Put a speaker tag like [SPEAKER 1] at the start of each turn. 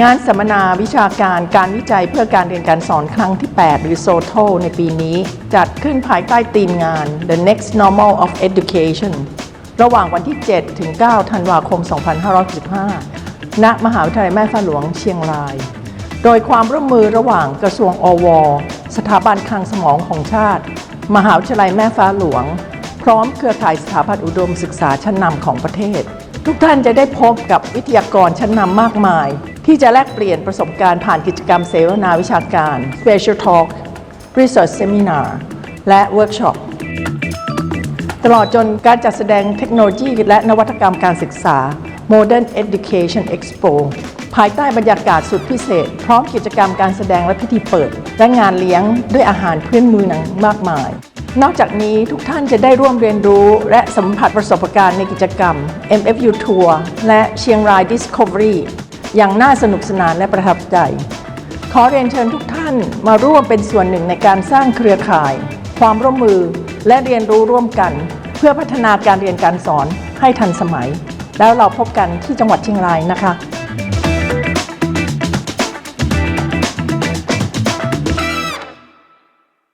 [SPEAKER 1] งานสัมมนาวิชาการการวิจัยเพื่อการเรียนการสอนครั้งที่ 8 หรือ SOTO ในปีนี้ จัดขึ้นภายใต้ธีมงาน The Next Normal of Education ระหว่างวันที่ 7 ถึง 9 ธันวาคม 2565 ณ มหาวิทยาลัยแม่ฟ้าหลวงเชียงราย โดยความร่วมมือระหว่างกระทรวงอว สถาบันคลังสมองของชาติ มหาวิทยาลัยแม่ฟ้าหลวง พร้อมเครือข่ายสถาบันอุดมศึกษาชั้นนำของประเทศ ทุกท่านจะได้พบกับวิทยากรชั้นนำมากมาย ที่จะแลกเปลี่ยนประสบการณ์ผ่านกิจกรรมเสวนาวิชาการ Special Talk Research Seminar และเวิร์กช็อปตลอดจนการจัดแสดงเทคโนโลยี และนวัตกรรมการศึกษา Modern Education Expo ภายใต้บรรยากาศสุดพิเศษ พร้อมกิจกรรมการแสดงและพิธีเปิด และงานเลี้ยงด้วยอาหารพื้นเมืองมากมาย นอกจากนี้ทุกท่านจะได้ร่วมเรียนรู้และสัมผัสประสบการณ์ในกิจกรรม MFU Tour และเชียงราย Discovery อย่างน่าสนุกสนานและประทับใจ ขอเรียนเชิญทุกท่านมาร่วมเป็นส่วนหนึ่งในการสร้างเครือข่าย ความร่วมมือและเรียนรู้ร่วมกัน เพื่อพัฒนาการเรียนการสอนให้ทันสมัย แล้วเราพบกันที่จังหวัดเชียงรายนะคะ